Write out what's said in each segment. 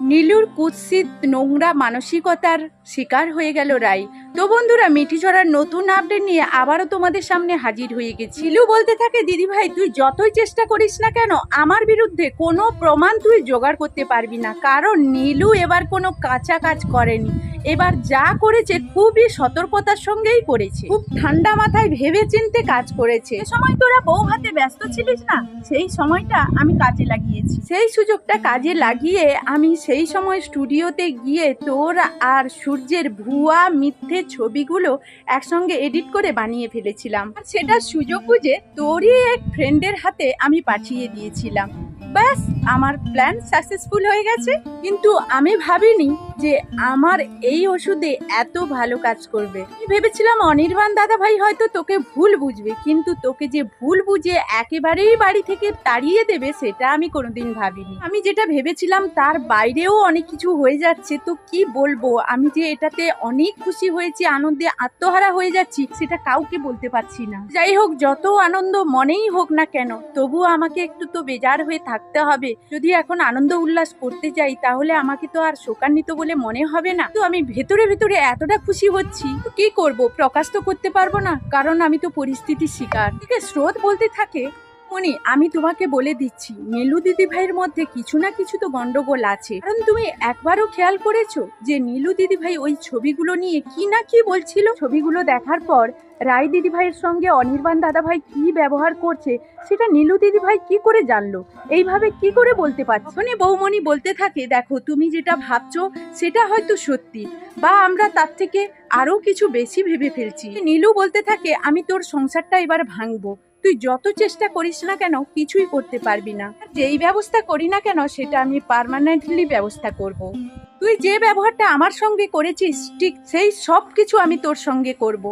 নীলুর কুৎসিত নোংরা মানসিকতার শিকার হয়ে গেল রাই। তো বন্ধুরা মিঠি ঝরার নতুন আপডেট নিয়ে আবারও তোমাদের সামনে হাজির হয়ে গেছি। নীলু বলতে থাকে, দিদি ভাই, তুই যতই চেষ্টা করিস না কেন, আমার বিরুদ্ধে কোনো প্রমাণ তুই জোগাড় করতে পারবি না। কারণ নীলু এবার কোনো কাঁচা কাজ করেনি। এবার যা করেছে খুবই সতর্কতার সঙ্গেই করেছে। খুব ঠান্ডা মাথায় ভেবে চিনতে কাজ করেছে। সময় তোরা বউ হাতে ব্যস্ত ছিলিস না? সেই সময়টা আমি কাজে লাগিয়েছি। সেই সুযোগটা কাজে লাগিয়ে আমি সেই সময় স্টুডিওতে গিয়ে তোর আর সূর্যের ভুয়া মিথ্যে ছবিগুলো একসঙ্গে এডিট করে বানিয়ে ফেলেছিলাম। সেটা সুযোগ বুঝে তোরই এক ফ্রেন্ডের হাতে আমি পাঠিয়ে দিয়েছিলাম। ব্যাস, আমার প্ল্যান সাকসেসফুল হয়ে গেছে। কিন্তু আমি ভাবিনি যে আমার এই ওষুধে এত ভালো কাজ করবে। ভেবেছিলাম, অনির্বাণ দাদা ভাই হয়তো তোকে ভুল বুঝবে, কিন্তু তোকে যে ভুল বুঝে একেবারেই বাড়ি থেকে তাড়িয়ে দেবে, সেটা আমি কোনোদিন ভাবিনি। আমি যেটা ভেবেছিলাম, তার বাইরেও অনেক কিছু হয়ে যাচ্ছে, তো কি বলব? আমি যে এটাতে অনেক খুশি হয়েছি, আনন্দে আত্মহারা হয়ে যাচ্ছি, সেটা কাউকে বলতে পারছি না। যাই হোক, যত আনন্দ মনেই হোক না কেন তবু আমাকে একটু তো বেজার হয়ে থাকতে হবে। যদি এখন আনন্দ উল্লাস করতে যাই, তাহলে আমাকে তো আর শোকান্বিত বলে মনে হবে না। তো আমি ভেতরে ভেতরে এতটা খুশি হচ্ছি। কি করব? প্রকাশ তো করতে পারব না। কারণ আমি তো পরিস্থিতির শিকার। ঠিক স্রোত বলতে থাকে মনি আমি তোমাকে বলে দিচ্ছি নীলু দিদি ভাইয়ের মধ্যে কিছু না কিছু তো গন্ডগোল আছে। কারণ তুমি একবারও খেয়াল করেছ যে নীলু দিদি ভাই ওই ছবিগুলো নিয়ে কি না কি বলছিল? ছবিগুলো দেখার পর রায় দিদি ভাইয়ের সঙ্গে অনির্বাণ দাদা ভাই কি ব্যবহার করছে, সেটা নীলু দিদি ভাই কি করে জানলো? এইভাবে কি করে বলতে পারছ? মানে বৌমণি বলতে থাকে, দেখো, তুমি যেটা ভাবছ, সেটা হয়তো সত্যি, বা আমরা তার থেকে আরও কিছু বেশি ভেবে ফেলছি। নীলু বলতে থাকে, আমি তোর সংসারটা এবার ভাঙবো। তুই যত চেষ্টা করিস না কেন, কিছুই করতে পারবি না যেই ব্যবস্থা করি না কেন, সেটা আমি পারমানেন্টলি ব্যবস্থা করব। তুই যে ব্যবহারটা আমার সঙ্গে করেছিস, ঠিক সেই সব কিছু আমি তোর সঙ্গে করব।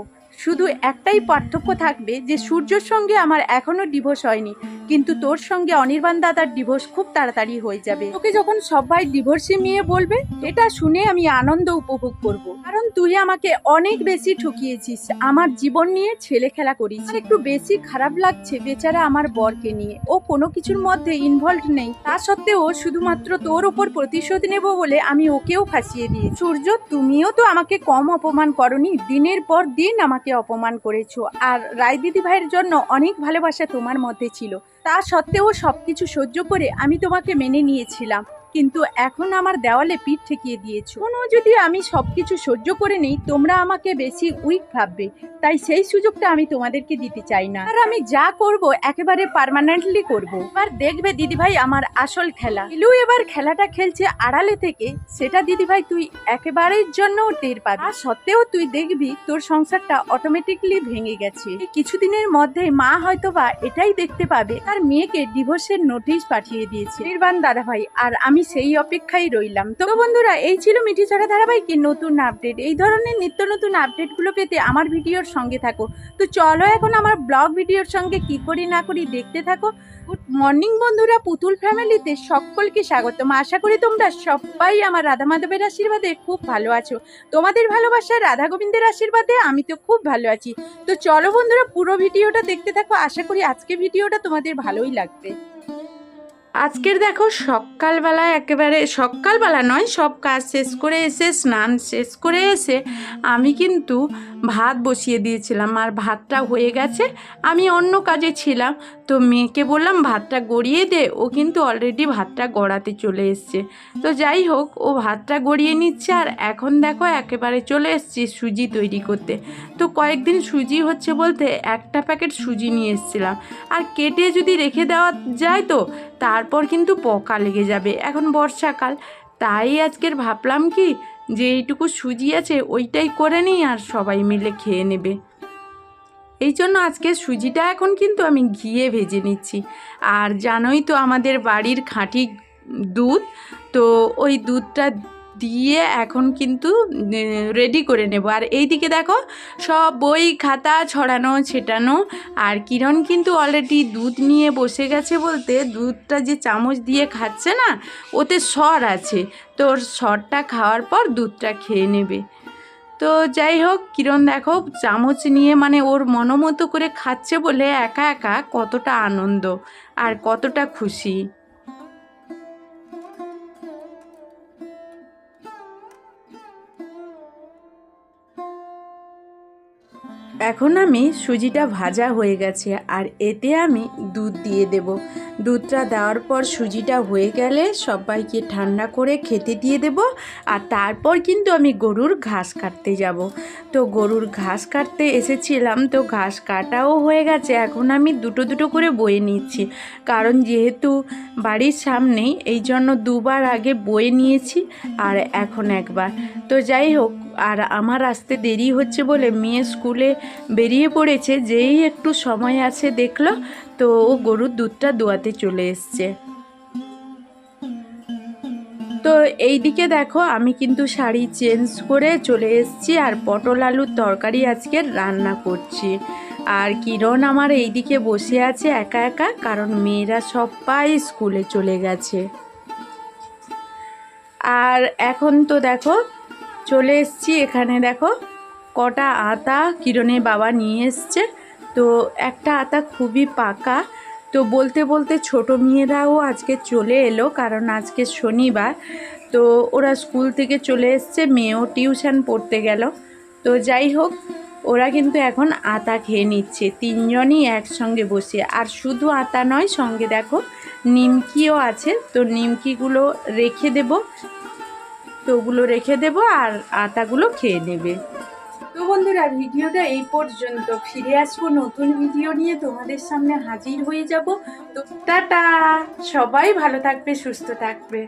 শুধু একটাই পার্থক্য থাকবে যে সূর্যর সঙ্গে আমার এখনও ডিভোর্স হয়নি, কিন্তু তোর সঙ্গে অনির্বাণ দাদার ডিভোর্স খুব তাড়াতাড়ি হয়ে যাবে। তোকে যখন সবাই ডিভোর্সে মেয়ে বলবে, এটা শুনে আমি আনন্দ উপভোগ করব। কারণ তুই আমাকে অনেক বেশি ঠকিয়েছিস, আমার জীবন নিয়ে ছেলে খেলা করিস। একটু বেশি খারাপ লাগছে বেচারা আমার বরকে নিয়ে। ও কোনো কিছুর মধ্যে ইনভলভ নেই। তা সত্ত্বেও শুধুমাত্র তোর ওপর প্রতিশোধ নেব বলে আমি ওকেও ফাঁসিয়ে দিই সূর্য, তুমিও তো আমাকে কম অপমান করনি। দিনের পর দিন আমাকে অপমান করেছ। আর রায় দিদি ভাইয়ের জন্য অনেক ভালোবাসা তোমার মধ্যে ছিল। তা সত্ত্বেও সবকিছু সহ্য করে আমি তোমাকে মেনে নিয়েছিলাম। কিন্তু এখন আমার দেওয়ালে পিঠ ঠেকিয়ে দিয়েছ। কোনো যদি আমি সব কিছু সহ্য করে নেই, তোমরা আমাকে বেশি উইক ভাববে। তাই সেই সুযোগটা আমি তোমাদেরকে দিতে চাই না। আর আমি যা করব, একেবারে পার্মানেন্টলি করব। আর দেখবে দিদিভাই আমার আসল খেলা। ইলু এবার খেলাটা খেলছে আড়ালে থেকে। সেটা দিদিভাই তুই একেবারের জন্য টের পাবি। আর সত্ত্বেও তুই দেখবি তোর সংসারটা অটোমেটিকলি ভেঙে গেছে। কিছুদিনের মধ্যে মা হয়তো বা এটাই দেখতে পাবে। তার মেয়েকে ডিভোর্সের নোটিশ পাঠিয়ে দিয়েছে। নির্বাণ দাদাভাই, আর আমি সেই অপেক্ষায় রইলাম। তো বন্ধুরা, এই ছিল মিঠি ছড়া ধারাবাহিকের নতুন আপডেট। এই ধরনের নিত্য নতুন আপডেটগুলো পেতে আমার ভিডিওর সঙ্গে থাকো। তো চলো এখন আমার ব্লগ ভিডিওর সঙ্গে কি করি না করি দেখতে থাকো। গুড মর্নিং বন্ধুরা, পুতুল ফ্যামিলিতে সকলকে স্বাগতম। আশা করি তোমরা সবাই আমার রাধা মাধবের আশীর্বাদে খুব ভালো আছো। তোমাদের ভালোবাসায় রাধা গোবিন্দের আশীর্বাদে আমি তো খুব ভালো আছি। তো চলো বন্ধুরা, পুরো ভিডিওটা দেখতে থাকো। আশা করি আজকে ভিডিওটা তোমাদের ভালোই লাগবে। আজকের দেখো সকালবেলা একেবারে, সকালবেলা নয়, সব কাজ শেষ করে এসে, স্নান শেষ করে এসে আমি কিন্তু ভাত বসিয়ে দিয়েছিলাম। আর ভাতটা হয়ে গেছে, আমি অন্য কাজে ছিলাম। তো মেয়েকে বললাম, ভাতটা গড়িয়ে দে। ও কিন্তু অলরেডি ভাতটা গড়াতে চলে এসছে। তো যাই হোক, ও ভাতটা গড়িয়ে নিচ্ছে আর এখন দেখো একেবারে চলে এসছি সুজি তৈরি করতে। তো কয়েকদিন সুজি হচ্ছে বলতে একটা প্যাকেট সুজি নিয়ে এসেছিলাম। আর কেটে যদি রেখে দেওয়া যায় তো তারপর কিন্তু পোকা লেগে যাবে। এখন বর্ষাকাল, তাই আজকের ভাবলাম কি যে এইটুকু সুজি আছে ওইটাই করে নিই আর সবাই মিলে খেয়ে নেবে। এই জন্য আজকে সুজিটা এখন কিন্তু আমি ঘিয়ে ভেজে নিচ্ছি। আর জানোই তো আমাদের বাড়ির খাঁটি দুধ, তো ওই দুধটা দিয়ে এখন কিন্তু রেডি করে নেব। আর এইদিকে দেখো, সব বই, খাতা ছড়ানো, ছেটানো। আর কিরণ কিন্তু অলরেডি দুধ নিয়ে বসে গেছে বলতে, দুধটা যে চামচ দিয়ে খাচ্ছে না, ওতে সর আছে। তো ওর সরটা খাওয়ার পর দুধটা খেয়ে নেবে। তো যাই হোক, কিরণ দেখো, চামচ নিয়ে মানে ওর মনোমতো করে খাচ্ছে বলে একা একা কতটা আনন্দ আর কতটা খুশি। এখন আমি সুজিটা ভাজা হয়ে গেছে আর এতে আমি দুধ দিয়ে দেব। দুধটা দেওয়ার পর সুজিটা হয়ে গেলে সবাইকে ঠান্ডা করে খেতে দিয়ে দেব আর তারপর কিন্তু আমি গরুর ঘাস কাটতে যাব। তো গরুর ঘাস কাটতে এসেছিলাম তো ঘাস কাটাও হয়ে গেছে। এখন আমি দুটো দুটো করে বয়ে নিচ্ছি। কারণ যেহেতু বাড়ির সামনেই এই জন্য দুবার আগে বয়ে নিয়েছি আর এখন একবার। তো যাই হোক আর আমার আসতে দেরি হচ্ছে বলে মেয়ে স্কুলে বেরিয়ে পড়েছে, যেই একটু সময় আছে দেখল, তো ও গরুর দুধটা দোয়াতে চলে এসছে। তো এই দিকে দেখো, আমি কিন্তু শাড়ি চেঞ্জ করে চলে এসেছি আর পটল আলুর তরকারি আজকে রান্না করছি। আর কিরণ আমার এই দিকে বসে আছে একা একা, কারণ মেয়েরা সবাই স্কুলে চলে গেছে। আর এখন তো দেখো চলে এসছি এখানে, দেখো, কটা আতা কিরণের বাবা নিয়ে এসছে। তো একটা আতা খুবই পাকা। তো বলতে বলতে ছোট মেয়েরাও আজকে চলে এলো, কারণ আজকে শনিবার। তো ওরা স্কুল থেকে চলে এসছে, মেয়েও টিউশন পড়তে গেল। তো যাই হোক, ওরা কিন্তু এখন আতা খেয়ে নিচ্ছে। তিনজনই একসঙ্গে বসে। আর শুধু আতা নয়, সঙ্গে দেখো, নিমকিও আছে। তো নিমকিগুলো রেখে দেব। তো ওগুলো রেখে দেব আর আটাগুলো খেয়ে নেবে। তো বন্ধুরা, ভিডিওটা এই পর্যন্ত। ফিরে আসব নতুন ভিডিও নিয়ে। তোমাদের সামনে হাজির হয়ে যাব। তো টাটা! সবাই ভালো থাকবে, সুস্থ থাকবে।